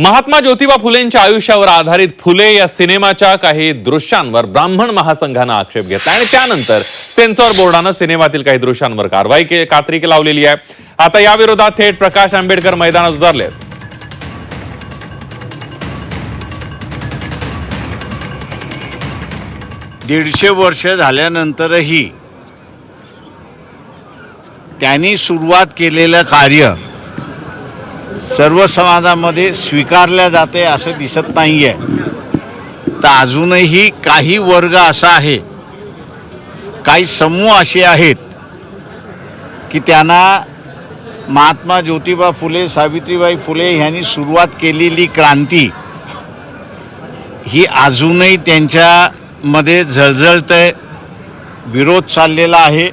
महात्मा ज्योतिबा फुलेंच्या आयुष्यावर आधारित फुले या सिनेमाच्या काही दृश्यांवर ब्राह्मण महासंघानं आक्षेप घेतला. आणि त्यानंतर सेन्सॉर बोर्डानं सिनेमातील काही दृश्यांवर कारवाई के कात्री लावलेली आहे. आता या विरोधात थेट प्रकाश आंबेडकर मैदानात उतरले. दीडशे वर्ष झाल्यानंतरही त्यांनी सुरुवात केलेलं कार्य सर्व समाजामध्ये स्वीकारल्या जाते असं दिसत नाही आहे तर अजूनही काही वर्ग असा आहे काही समूह असे आहेत की त्यांना महात्मा ज्योतिबा फुले सावित्रीबाई फुले यांनी सुरुवात केलेली क्रांती ही अजूनही त्यांच्यामध्ये झळझळतंय विरोध चाललेला आहे.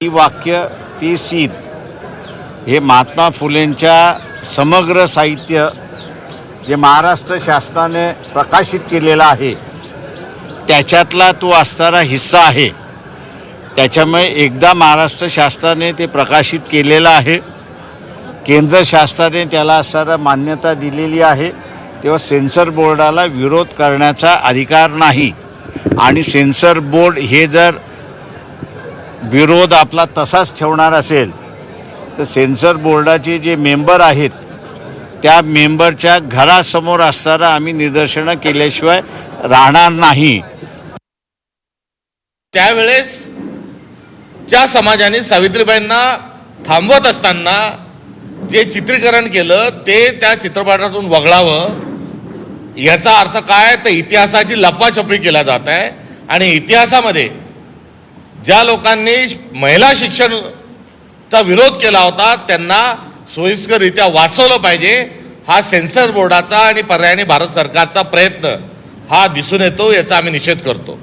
ही वाक्य ती सीत हे महात्मा फुलेंच्या समग्र साहित्य जे महाराष्ट्र शासनाने प्रकाशित केलेलं आहे त्याच्यातला तो असणारा हिस्सा आहे. त्याच्यामुळे एकदा महाराष्ट्र शासनाने ते प्रकाशित केलेलं आहे. केंद्र शासनाने त्याला असणारा मान्यता दिलेली आहे. तेव्हा सेन्सर बोर्डाला विरोध करण्याचा अधिकार नाही. आणि सेन्सर बोर्ड हे जर विरोध आपला तसाच ठेवणार असेल तर सेन्सर बोर्डाचे जे मेंबर आहेत त्या मेंबरच्या घरासमोर असताना आम्ही निदर्शनं केल्याशिवाय राहणार नाही. त्यावेळेस ज्या समाजाने सावित्रीबाईंना थांबवत असताना जे चित्रीकरण केलं ते त्या चित्रपटातून वगळावं. याचा अर्थ काय? तर इतिहासाची लपवाछपवी केला जात आहे. आणि इतिहासामध्ये ज्या लोकांनी महिला शिक्षण चा विरोध केला होता त्यांना सोयीस्कररित्या वाचवलं पाहिजे हा सेन्सर बोर्डाचा आणि पर्यायाने भारत सरकारचा प्रयत्न हा दिसून येतो याचा आम्ही निषेध करतो.